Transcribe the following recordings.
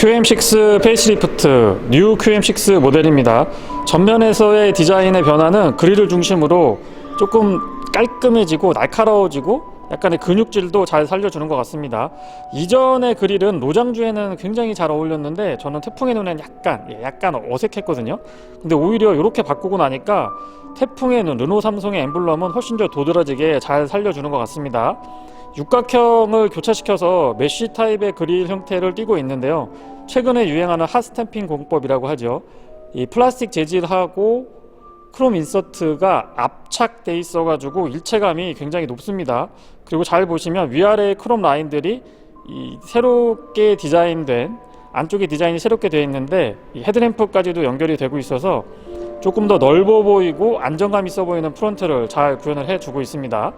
QM6 페이스리프트 뉴 QM6 모델입니다. 전면에서의 디자인의 변화는 그릴을 중심으로 조금 깔끔해지고 날카로워지고 약간의 근육질도 잘 살려주는 것 같습니다. 이전의 그릴은 노장주에는 굉장히 잘 어울렸는데 저는 태풍의 눈에는 약간 예, 약간 어색했거든요. 근데 오히려 이렇게 바꾸고 나니까 태풍의 눈 르노 삼성의 엠블럼은 훨씬 더 도드라지게 잘 살려주는 것 같습니다. 육각형을 교차시켜서 메쉬 타입의 그릴 형태를 띠고 있는데요. 최근에 유행하는 핫스탬핑 공법이라고 하죠. 이 플라스틱 재질하고 크롬 인서트가 압착돼 있어 가지고 일체감이 굉장히 높습니다. 그리고 잘 보시면 위아래 크롬 라인들이 이 새롭게 디자인된 안쪽에 디자인이 새롭게 되어 있는데 이 헤드램프까지도 연결이 되고 있어서 조금 더 넓어 보이고 안정감 있어 보이는 프론트를 잘 구현을 해 주고 있습니다.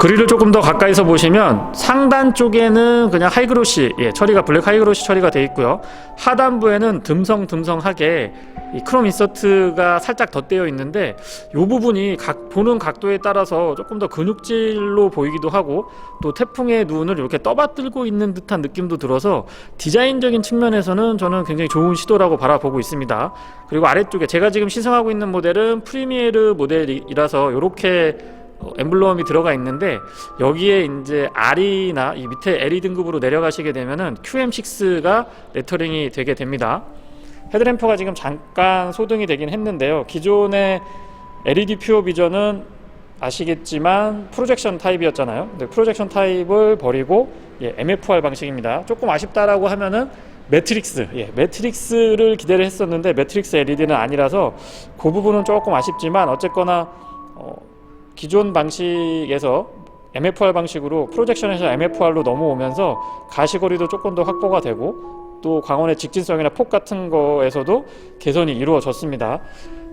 그릴을 조금 더 가까이서 보시면 상단 쪽에는 그냥 하이그로시 예, 처리가 블랙 하이그로시 처리가 되어 있고요. 하단부에는 듬성듬성하게 이 크롬 인서트가 살짝 덧대어 있는데 이 부분이 각 보는 각도에 따라서 조금 더 근육질로 보이기도 하고 또 태풍의 눈을 이렇게 떠받들고 있는 듯한 느낌도 들어서 디자인적인 측면에서는 저는 굉장히 좋은 시도라고 바라보고 있습니다. 그리고 아래쪽에 제가 지금 시승하고 있는 모델은 프리미에르 모델이라서 이렇게 어, 엠블럼이 들어가 있는데 여기에 이제 R이나 이 밑에 LE 등급으로 내려가시게 되면은 QM6가 레터링이 되게 됩니다. 헤드램프가 지금 잠깐 소등이 되긴 했는데요. 기존의 LED 퓨어 비전은 아시겠지만 프로젝션 타입이었잖아요. 근데 프로젝션 타입을 버리고 예, MFR 방식입니다. 조금 아쉽다라고 하면은 매트릭스, 예, 매트릭스를 기대를 했었는데 매트릭스 LED는 아니라서 그 부분은 조금 아쉽지만 어쨌거나 어, 기존 방식에서 MFR 방식으로 프로젝션에서 MFR로 넘어오면서 가시거리도 조금 더 확보가 되고 또 광원의 직진성이나 폭 같은 거에서도 개선이 이루어졌습니다.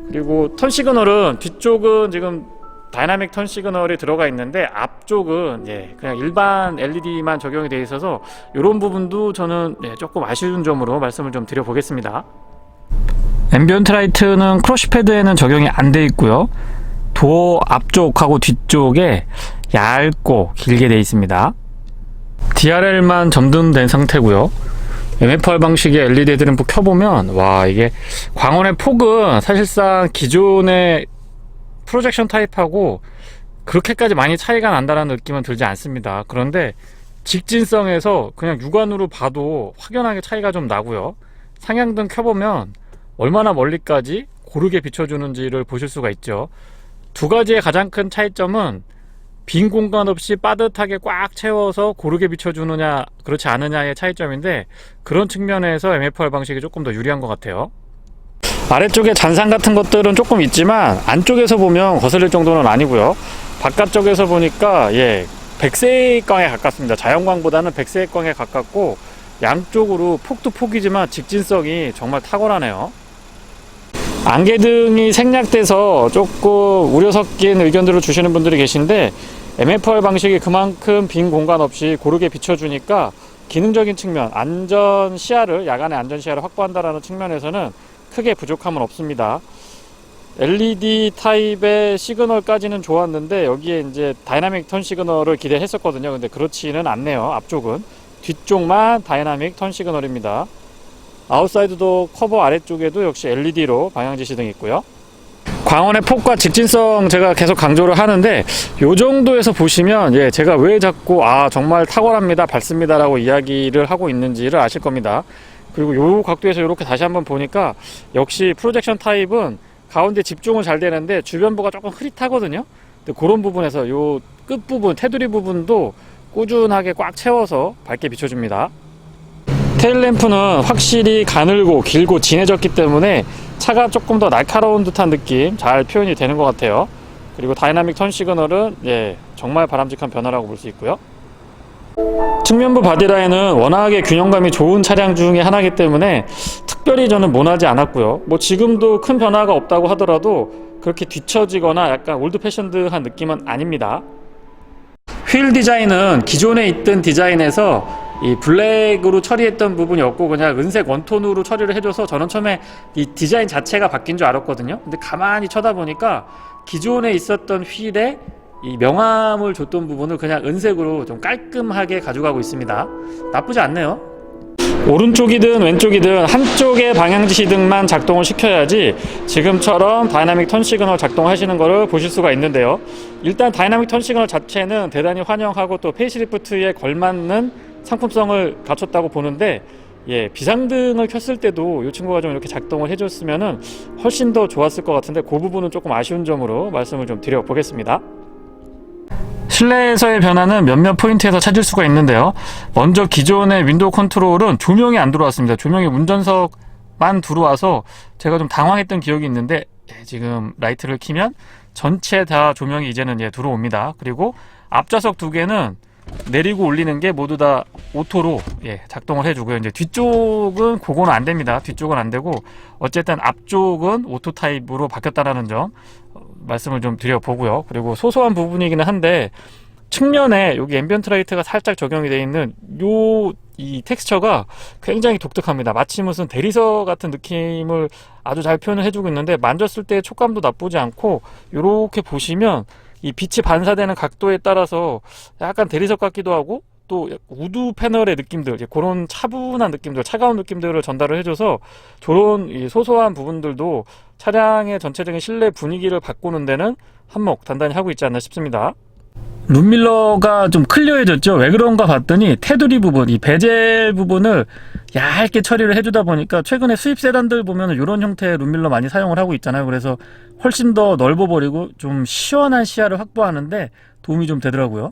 그리고 턴 시그널은 뒤쪽은 지금 다이나믹 턴 시그널이 들어가 있는데 앞쪽은 예, 그냥 일반 LED만 적용이 되어 있어서 이런 부분도 저는 예, 조금 아쉬운 점으로 말씀을 좀 드려보겠습니다. 앰비언트 라이트는 크러쉬 패드에는 적용이 안 돼 있고요. 도어 앞쪽하고 뒤쪽에 얇고 길게 되어 있습니다. DRL만 점등된 상태고요. MFR 방식의 LED 헤드램프 켜보면 와 이게 광원의 폭은 사실상 기존의 프로젝션 타입하고 그렇게까지 많이 차이가 난다는 느낌은 들지 않습니다. 그런데 직진성에서 그냥 육안으로 봐도 확연하게 차이가 좀 나고요. 상향등 켜보면 얼마나 멀리까지 고르게 비춰주는지를 보실 수가 있죠. 두 가지의 가장 큰 차이점은 빈 공간 없이 빠듯하게 꽉 채워서 고르게 비춰주느냐 그렇지 않느냐의 차이점인데 그런 측면에서 MFR 방식이 조금 더 유리한 것 같아요. 아래쪽에 잔상 같은 것들은 조금 있지만 안쪽에서 보면 거슬릴 정도는 아니고요. 바깥쪽에서 보니까 예 백색광에 가깝습니다. 자연광보다는 백색광에 가깝고 양쪽으로 폭도 폭이지만 직진성이 정말 탁월하네요. 안개등이 생략돼서 조금 우려 섞인 의견들을 주시는 분들이 계신데 MFR 방식이 그만큼 빈 공간 없이 고르게 비춰주니까 기능적인 측면, 안전 시야를 야간의 안전 시야를 확보한다라는 측면에서는 크게 부족함은 없습니다. LED 타입의 시그널까지는 좋았는데 여기에 이제 다이나믹 턴 시그널을 기대했었거든요. 근데 그렇지는 않네요. 앞쪽은 뒤쪽만 다이나믹 턴 시그널입니다. 아웃사이드도 커버 아래쪽에도 역시 LED로 방향 지시등이 있고요. 광원의 폭과 직진성 제가 계속 강조를 하는데 요 정도에서 보시면 예 제가 왜 자꾸 아 정말 탁월합니다 밝습니다라고 이야기를 하고 있는지를 아실 겁니다. 그리고 요 각도에서 이렇게 다시 한번 보니까 역시 프로젝션 타입은 가운데 집중은 잘 되는데 주변부가 조금 흐릿하거든요. 근데 그런 부분에서 요 끝부분 테두리 부분도 꾸준하게 꽉 채워서 밝게 비춰줍니다. 테일램프는 확실히 가늘고 길고 진해졌기 때문에 차가 조금 더 날카로운 듯한 느낌 잘 표현이 되는 것 같아요. 그리고 다이나믹 턴 시그널은 예, 정말 바람직한 변화라고 볼 수 있고요. 측면부 바디라인은 워낙에 균형감이 좋은 차량 중에 하나이기 때문에 특별히 저는 모나지 않았고요. 뭐 지금도 큰 변화가 없다고 하더라도 그렇게 뒤처지거나 약간 올드 패션드한 느낌은 아닙니다. 휠 디자인은 기존에 있던 디자인에서 이 블랙으로 처리했던 부분이 없고 그냥 은색 원톤으로 처리를 해줘서 저는 처음에 이 디자인 자체가 바뀐 줄 알았거든요. 근데 가만히 쳐다보니까 기존에 있었던 휠에 이 명암을 줬던 부분을 그냥 은색으로 좀 깔끔하게 가져가고 있습니다. 나쁘지 않네요. 오른쪽이든 왼쪽이든 한쪽의 방향지시등만 작동을 시켜야지 지금처럼 다이나믹 턴 시그널 작동하시는 것을 보실 수가 있는데요. 일단 다이나믹 턴 시그널 자체는 대단히 환영하고 또 페이스리프트에 걸맞는 상품성을 갖췄다고 보는데 예, 비상등을 켰을 때도 이 친구가 좀 이렇게 작동을 해줬으면은 훨씬 더 좋았을 것 같은데 그 부분은 조금 아쉬운 점으로 말씀을 좀 드려보겠습니다. 실내에서의 변화는 몇몇 포인트에서 찾을 수가 있는데요. 먼저 기존의 윈도우 컨트롤은 조명이 안 들어왔습니다. 조명이 운전석만 들어와서 제가 좀 당황했던 기억이 있는데 예, 지금 라이트를 키면 전체 다 조명이 이제는 예, 들어옵니다. 그리고 앞좌석 두 개는 내리고 올리는 게 모두 다 오토로 예, 작동을 해주고요. 이제 뒤쪽은 그거는 안 됩니다. 뒤쪽은 안 되고 어쨌든 앞쪽은 오토 타입으로 바뀌었다라는 점 어, 말씀을 좀 드려보고요. 그리고 소소한 부분이기는 한데 측면에 여기 앰비언트 라이트가 살짝 적용이 되어 있는 요 이 텍스처가 굉장히 독특합니다. 마치 무슨 대리석 같은 느낌을 아주 잘 표현을 해주고 있는데 만졌을 때 촉감도 나쁘지 않고 이렇게 보시면 이 빛이 반사되는 각도에 따라서 약간 대리석 같기도 하고 또 우드 패널의 느낌들 그런 차분한 느낌들 차가운 느낌들을 전달을 해줘서 저런 이 소소한 부분들도 차량의 전체적인 실내 분위기를 바꾸는 데는 한몫 단단히 하고 있지 않나 싶습니다. 룸밀러가 좀 클리어해졌죠. 왜 그런가 봤더니 테두리 부분, 이 베젤 부분을 얇게 처리를 해주다 보니까 최근에 수입 세단들 보면 이런 형태의 룸밀러 많이 사용을 하고 있잖아요. 그래서 훨씬 더 넓어버리고 좀 시원한 시야를 확보하는데 도움이 좀 되더라고요.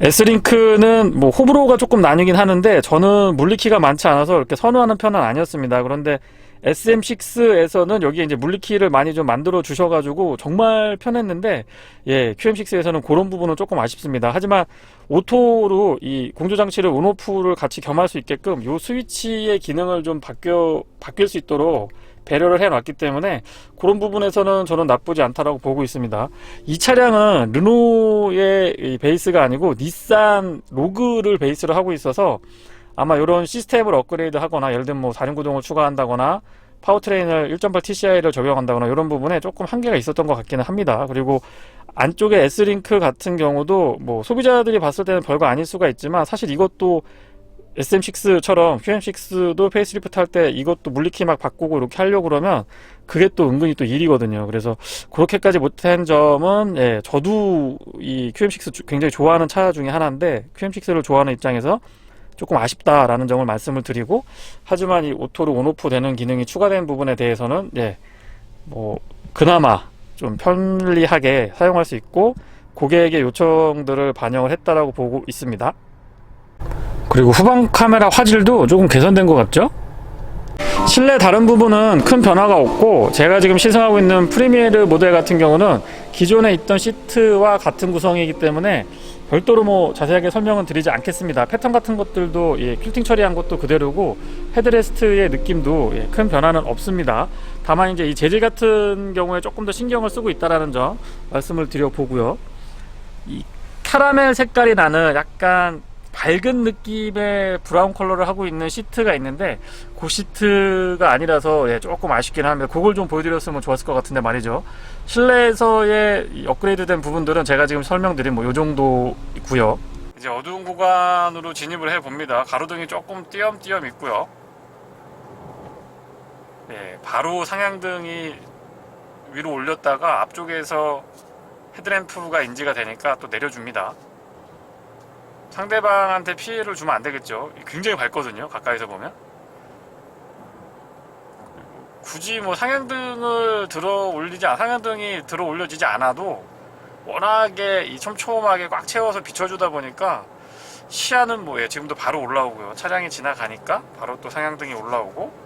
S링크는 뭐 호불호가 조금 나뉘긴 하는데 저는 물리키가 많지 않아서 이렇게 선호하는 편은 아니었습니다. 그런데 SM6에서는 여기에 이제 물리키를 많이 좀 만들어 주셔가지고 정말 편했는데 예 QM6에서는 그런 부분은 조금 아쉽습니다. 하지만 오토로 이 공조 장치를 온오프를 같이 겸할 수 있게끔 요 스위치의 기능을 좀 바뀌어 바뀔 수 있도록 배려를 해놨기 때문에 그런 부분에서는 저는 나쁘지 않다라고 보고 있습니다. 이 차량은 르노의 이 베이스가 아니고 닛산 로그를 베이스로 하고 있어서 아마 이런 시스템을 업그레이드 하거나 예를 들면 뭐 다른 구동을 추가한다거나 파워트레인을 1.8 TCI를 적용한다거나 이런 부분에 조금 한계가 있었던 것 같기는 합니다. 그리고 안쪽에 S링크 같은 경우도 뭐 소비자들이 봤을 때는 별거 아닐 수가 있지만 사실 이것도 SM6처럼 QM6도 페이스리프트 할 때 이것도 물리키 막 바꾸고 이렇게 하려고 그러면 그게 또 은근히 또 일이거든요. 그래서 그렇게까지 못한 점은 예, 저도 이 QM6 굉장히 좋아하는 차 중에 하나인데 QM6를 좋아하는 입장에서 조금 아쉽다라는 점을 말씀을 드리고 하지만 이 오토로 온오프 되는 기능이 추가된 부분에 대해서는 예, 뭐 그나마 좀 편리하게 사용할 수 있고 고객의 요청들을 반영을 했다라고 보고 있습니다. 그리고 후방 카메라 화질도 조금 개선된 것 같죠? 실내 다른 부분은 큰 변화가 없고 제가 지금 시승하고 있는 프리미에르 모델 같은 경우는 기존에 있던 시트와 같은 구성이기 때문에 별도로 뭐 자세하게 설명은 드리지 않겠습니다. 패턴 같은 것들도 예, 퀼팅 처리한 것도 그대로고 헤드레스트의 느낌도 예, 큰 변화는 없습니다. 다만 이제 이 재질 같은 경우에 조금 더 신경을 쓰고 있다라는 점 말씀을 드려 보고요. 이 카라멜 색깔이 나는 약간 밝은 느낌의 브라운 컬러를 하고 있는 시트가 있는데 그 시트가 아니라서 예, 조금 아쉽긴 합니다. 그걸 좀 보여드렸으면 좋았을 것 같은데 말이죠. 실내에서의 이 업그레이드된 부분들은 제가 지금 설명드린 뭐 요 정도고요. 이제 어두운 구간으로 진입을 해 봅니다. 가로등이 조금 띄엄띄엄 있고요. 예, 바로 상향등이 위로 올렸다가 앞쪽에서 헤드램프가 인지가 되니까 또 내려줍니다. 상대방한테 피해를 주면 안 되겠죠. 굉장히 밝거든요. 가까이서 보면. 굳이 뭐 상향등을 들어 올리지 않, 상향등이 들어 올려지지 않아도 워낙에 이 촘촘하게 꽉 채워서 비춰주다 보니까 시야는 뭐 예, 지금도 바로 올라오고요. 차량이 지나가니까 바로 또 상향등이 올라오고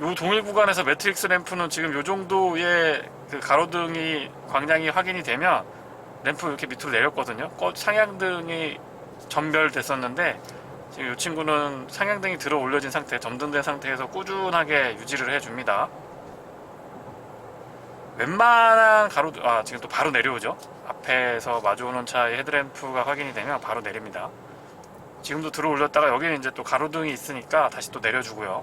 요 동일 구간에서 매트릭스 램프는 지금 요 정도의 그 가로등이 광량이 확인이 되면 램프 이렇게 밑으로 내렸거든요. 꺼- 상향등이 전별됐었는데 지금 이 친구는 상향등이 들어 올려진 상태, 점등된 상태에서 꾸준하게 유지를 해줍니다. 웬만한 가로, 아 지금 또 바로 내려오죠. 앞에서 마주오는 차의 헤드램프가 확인이 되면 바로 내립니다. 지금도 들어 올렸다가 여기는 이제 또 가로등이 있으니까 다시 또 내려주고요.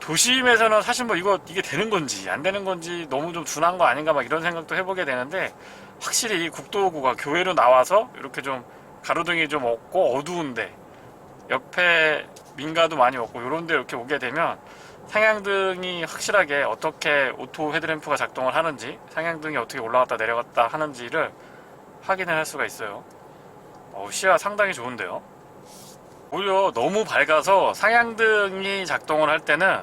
도심에서는 사실 뭐 이거 이게 되는 건지 안 되는 건지 너무 좀 둔한 거 아닌가 막 이런 생각도 해보게 되는데 확실히 이 국도구가 교외로 나와서 이렇게 좀 가로등이 좀 없고 어두운데 옆에 민가도 많이 없고 요런 데 이렇게 오게 되면 상향등이 확실하게 어떻게 오토 헤드램프가 작동을 하는지 상향등이 어떻게 올라갔다 내려갔다 하는지를 확인을 할 수가 있어요. 어, 시야 상당히 좋은데요. 오히려 너무 밝아서 상향등이 작동을 할 때는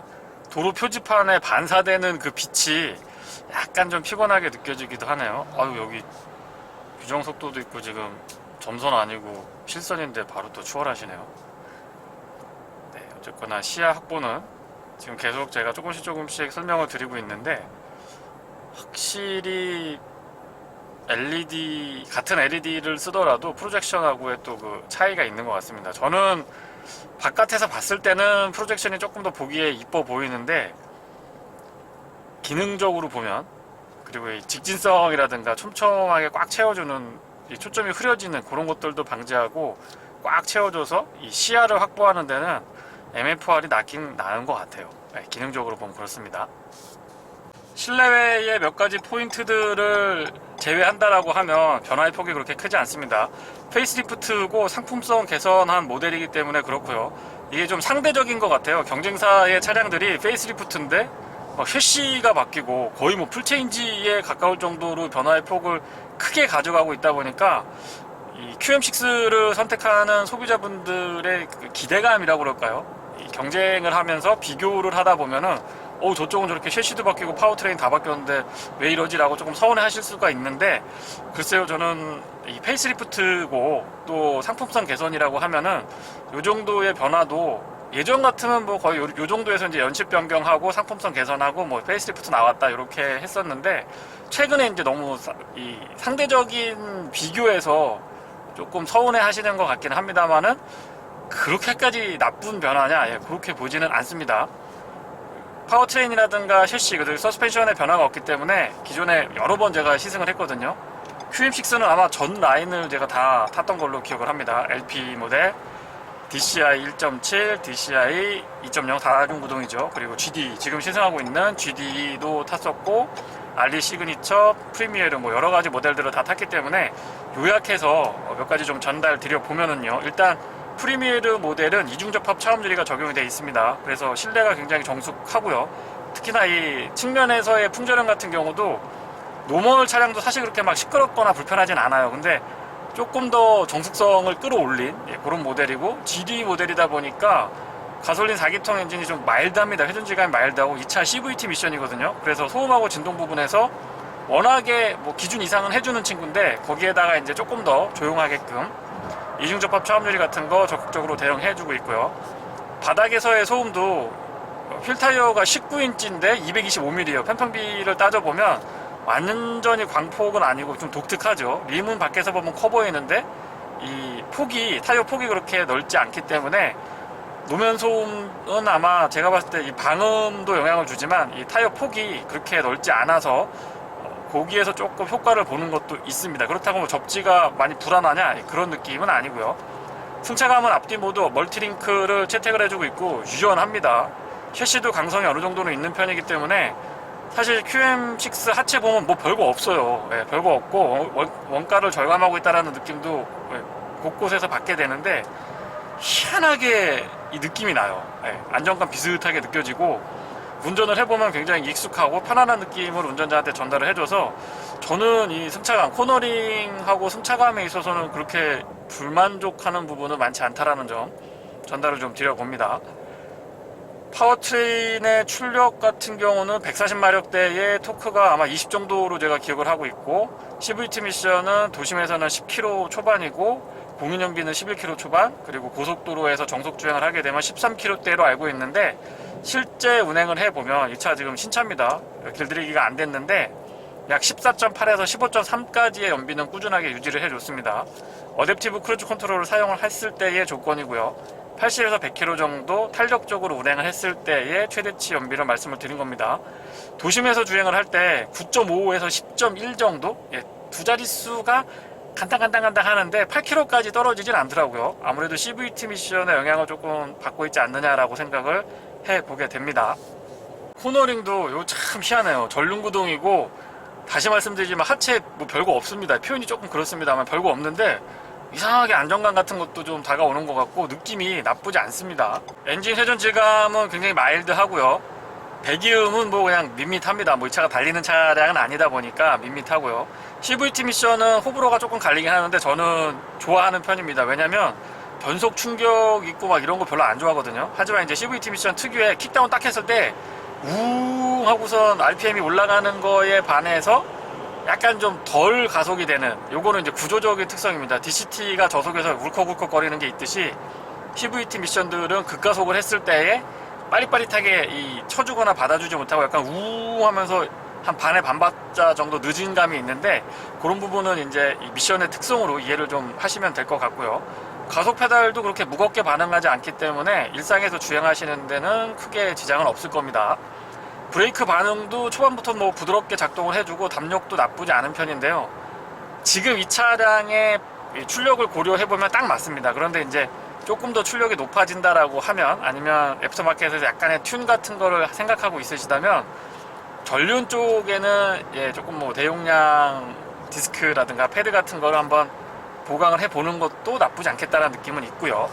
도로 표지판에 반사되는 그 빛이 약간 좀 피곤하게 느껴지기도 하네요 아유 여기 규정 속도도 있고 지금 점선 아니고 실선인데 바로 또 추월하시네요 네 어쨌거나 시야 확보는 지금 계속 제가 조금씩 조금씩 설명을 드리고 있는데 확실히 LED 같은 LED를 쓰더라도 프로젝션하고의 또 그 차이가 있는 것 같습니다. 저는 바깥에서 봤을 때는 프로젝션이 조금 더 보기에 이뻐 보이는데 기능적으로 보면 그리고 이 직진성이라든가 촘촘하게 꽉 채워주는 이 초점이 흐려지는 그런 것들도 방지하고 꽉 채워줘서 이 시야를 확보하는 데는 MFR이 낫긴 나은 것 같아요. 네, 기능적으로 보면 그렇습니다. 실내외의 몇 가지 포인트들을 제외한다라고 하면 변화의 폭이 그렇게 크지 않습니다. 페이스리프트고 상품성 개선한 모델이기 때문에 그렇고요. 이게 좀 상대적인 것 같아요. 경쟁사의 차량들이 페이스리프트인데 막 쉐시가 바뀌고 거의 뭐 풀체인지에 가까울 정도로 변화의 폭을 크게 가져가고 있다 보니까 이 QM6를 선택하는 소비자분들의 그 기대감이라고 그럴까요? 이 경쟁을 하면서 비교를 하다 보면은 어 저쪽은 저렇게 셰시도 바뀌고 파워트레인 다 바뀌었는데 왜 이러지라고 조금 서운해 하실 수가 있는데 글쎄요 저는 이 페이스리프트고 또 상품성 개선이라고 하면은 요 정도의 변화도 예전 같으면 뭐 거의 요, 요 정도에서 이제 연식 변경하고 상품성 개선하고 뭐 페이스리프트 나왔다 이렇게 했었는데 최근에 이제 너무 사- 이 상대적인 비교에서 조금 서운해 하시는 것 같기는 합니다만은 그렇게까지 나쁜 변화냐 예, 그렇게 보지는 않습니다. 파워트레인이라든가 셰시 그리고 서스펜션의 변화가 없기 때문에 기존에 여러 번 제가 시승을 했거든요. QM6는 아마 전 라인을 제가 다 탔던 걸로 기억을 합니다. LP 모델, DCI 1.7, DCI 2.0 다중 구동이죠. 그리고 GD 지금 시승하고 있는 GD도 탔었고 알리 시그니처, 프리미어르 뭐 여러 가지 모델들을 다 탔기 때문에 요약해서 몇 가지 좀 전달 드려 보면은요. 일단 프리미어르 모델은 이중접합 차음 유리가 적용이 되어 있습니다. 그래서 실내가 굉장히 정숙하고요. 특히나 이 측면에서의 풍절음 같은 경우도 노멀 차량도 사실 그렇게 막 시끄럽거나 불편하진 않아요. 근데 조금 더 정숙성을 끌어올린 예, 그런 모델이고 GD 모델이다 보니까 가솔린 4기통 엔진이 좀 마일드합니다. 회전질감이 마일드하고 2차 CVT 미션이거든요. 그래서 소음하고 진동 부분에서 워낙에 뭐 기준 이상은 해주는 친구인데 거기에다가 이제 조금 더 조용하게끔 이중접합 차음유리 같은 거 적극적으로 대응해주고 있고요. 바닥에서의 소음도 휠 타이어가 19인치인데 225mm예요. 편평비를 따져보면 완전히 광폭은 아니고 좀 독특하죠. 림은 밖에서 보면 커 보이는데 이 폭이 타이어 폭이 그렇게 넓지 않기 때문에 노면 소음은 아마 제가 봤을 때 이 방음도 영향을 주지만 이 타이어 폭이 그렇게 넓지 않아서 어, 거기에서 조금 효과를 보는 것도 있습니다. 그렇다고 뭐 접지가 많이 불안하냐 그런 느낌은 아니고요. 승차감은 앞뒤 모두 멀티링크를 채택을 해주고 있고 유연합니다. 셰시도 강성이 어느 정도는 있는 편이기 때문에 사실 QM6 하체 보면 뭐 별거 없어요. 예, 별거 없고 원, 원가를 절감하고 있다라는 느낌도 예, 곳곳에서 받게 되는데 희한하게 이 느낌이 나요. 예, 안정감 비슷하게 느껴지고 운전을 해보면 굉장히 익숙하고 편안한 느낌을 운전자한테 전달을 해줘서 저는 이 승차감 코너링하고 승차감에 있어서는 그렇게 불만족하는 부분은 많지 않다라는 점 전달을 좀 드려봅니다. 파워트레인의 출력 같은 경우는 140마력대의 토크가 아마 20 정도로 제가 기억을 하고 있고 CVT 미션은 도심에서는 10km 초반이고 공인연비는 11km 초반 그리고 고속도로에서 정속 주행을 하게 되면 13km대로 알고 있는데 실제 운행을 해보면 이 차 지금 신차입니다. 길들이기가 안 됐는데 약 14.8에서 15.3까지의 연비는 꾸준하게 유지를 해줬습니다. 어댑티브 크루즈 컨트롤을 사용을 했을 때의 조건이고요 80에서 100km 정도 탄력적으로 운행을 했을 때의 최대치 연비를 말씀을 드린 겁니다. 도심에서 주행을 할 때 9.5에서 10.1 정도? 예, 두 자릿수가 간당간당간당 하는데 8km까지 떨어지진 않더라고요. 아무래도 CVT 미션의 영향을 조금 받고 있지 않느냐라고 생각을 해보게 됩니다. 코너링도 요참 희한해요. 전륜구동이고 다시 말씀드리지만 하체 뭐 별거 없습니다. 표현이 조금 그렇습니다만 별거 없는데 이상하게 안정감 같은 것도 좀 다가오는 것 같고 느낌이 나쁘지 않습니다. 엔진 회전 질감은 굉장히 마일드하고요. 배기음은 뭐 그냥 밋밋합니다. 뭐 이 차가 달리는 차량은 아니다 보니까 밋밋하고요. CVT 미션은 호불호가 조금 갈리긴 하는데 저는 좋아하는 편입니다. 왜냐면 변속 충격 있고 막 이런 거 별로 안 좋아하거든요. 하지만 이제 CVT 미션 특유의 킥다운 딱 했을 때 우웅 하고선 RPM이 올라가는 거에 반해서 약간 좀 덜 가속이 되는 요거는 이제 구조적인 특성입니다. DCT가 저속에서 울컥울컥 거리는 게 있듯이 CVT 미션들은 급가속을 했을 때에 빠릿빠릿하게 이 쳐주거나 받아주지 못하고 약간 우웅 하면서 한 반에 반박자 정도 늦은 감이 있는데 그런 부분은 이제 이 미션의 특성으로 이해를 좀 하시면 될 것 같고요. 가속 페달도 그렇게 무겁게 반응하지 않기 때문에 일상에서 주행하시는 데는 크게 지장은 없을 겁니다. 브레이크 반응도 초반부터 뭐 부드럽게 작동을 해주고 담력도 나쁘지 않은 편인데요. 지금 이 차량의 이 출력을 고려해보면 딱 맞습니다. 그런데 이제 조금 더 출력이 높아진다라고 하면 아니면 애프터마켓에서 약간의 튠 같은 거를 생각하고 있으시다면 전륜 쪽에는 예, 조금 뭐 대용량 디스크라든가 패드 같은 거를 한번 보강을 해보는 것도 나쁘지 않겠다라는 느낌은 있고요.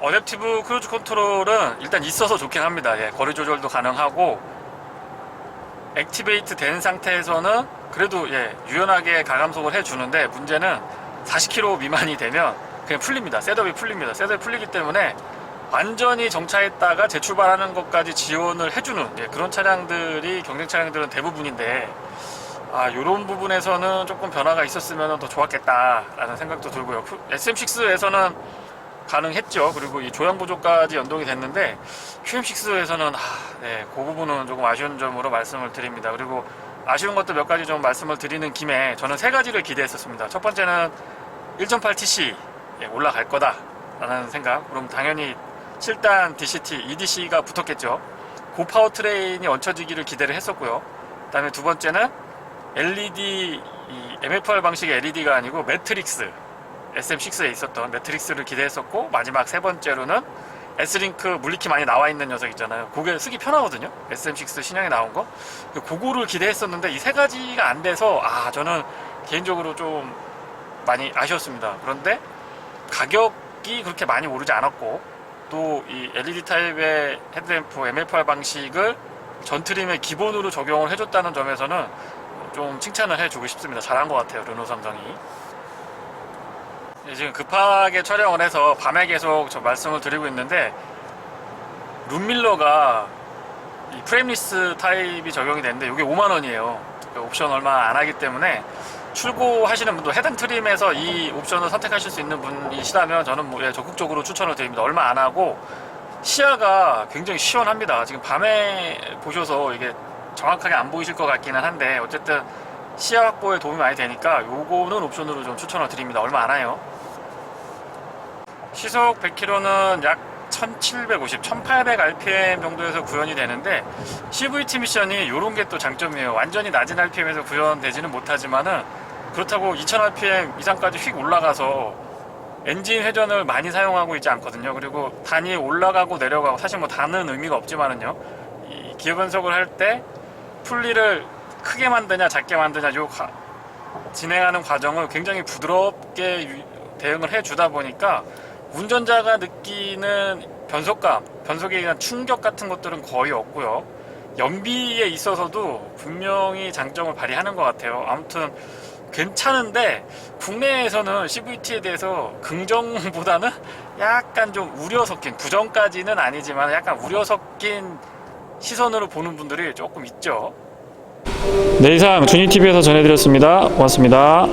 어댑티브 크루즈 컨트롤은 일단 있어서 좋긴 합니다. 예, 거리 조절도 가능하고 액티베이트 된 상태에서는 그래도 예, 유연하게 가감속을 해주는데 문제는 40km 미만이 되면 그냥 풀립니다. 셋업이 풀립니다. 셋업이 풀리기 때문에 완전히 정차했다가 재출발하는 것까지 지원을 해주는 예, 그런 차량들이 경쟁 차량들은 대부분인데 아, 요런 부분에서는 조금 변화가 있었으면 더 좋았겠다라는 생각도 들고요. SM6에서는 가능했죠. 그리고 이 조향 보조까지 연동이 됐는데 QM6에서는 아, 네, 그 부분은 조금 아쉬운 점으로 말씀을 드립니다. 그리고 아쉬운 것도 몇 가지 좀 말씀을 드리는 김에 저는 세 가지를 기대했었습니다. 첫 번째는 1.8TC 예, 올라갈 거다라는 생각. 그럼 당연히 7단 DCT, EDC가 붙었겠죠. 고파워 트레인이 얹혀지기를 기대를 했었고요. 그 다음에 두 번째는 LED 이 MFR 방식의 LED가 아니고 매트릭스 SM6에 있었던 매트릭스를 기대했었고 마지막 세 번째로는 S링크 물리키 많이 나와 있는 녀석 있잖아요. 그게 쓰기 편하거든요. SM6 신형에 나온 거. 그거를 기대했었는데 이 세 가지가 안 돼서 아 저는 개인적으로 좀 많이 아쉬웠습니다. 그런데 가격이 그렇게 많이 오르지 않았고 또 이 LED 타입의 헤드램프 MFR 방식을 전 트림에 기본으로 적용을 해줬다는 점에서는 좀 칭찬을 해주고 싶습니다. 잘한 것 같아요, 르노 삼성이. 네, 지금 급하게 촬영을 해서 밤에 계속 저 말씀을 드리고 있는데 룸밀러가 이 프레임리스 타입이 적용이 되는데 이게 5만 원이에요. 옵션 얼마 안 하기 때문에 출고하시는 분도 헤드 트림에서 이 옵션을 선택하실 수 있는 분이시라면 저는 뭐 예, 적극적으로 추천을 드립니다. 얼마 안 하고 시야가 굉장히 시원합니다. 지금 밤에 보셔서 이게 정확하게 안 보이실 것 같기는 한데 어쨌든 시야 확보에 도움이 많이 되니까 요거는 옵션으로 좀 추천을 드립니다. 얼마 안 와요. 시속 100km는 약 1750, 1800 RPM 정도에서 구현이 되는데 CVT 미션이 이런 게 또 장점이에요. 완전히 낮은 RPM에서 구현되지는 못하지만은 그렇다고 2000 RPM 이상까지 휙 올라가서 엔진 회전을 많이 사용하고 있지 않거든요. 그리고 단이 올라가고 내려가고 사실 뭐 단은 의미가 없지만은요. 이 기어 변속을 할 때 풀리를 크게 만드냐 작게 만드냐 요 가- 진행하는 과정을 굉장히 부드럽게 유- 대응을 해주다 보니까 운전자가 느끼는 변속감, 변속에 의한 충격 같은 것들은 거의 없고요. 연비에 있어서도 분명히 장점을 발휘하는 것 같아요. 아무튼 괜찮은데 국내에서는 CVT에 대해서 긍정보다는 약간 좀 우려 섞인 부정까지는 아니지만 약간 우려 섞인 시선으로 보는 분들이 조금 있죠. 네 이상 준이TV에서 전해드렸습니다. 고맙습니다.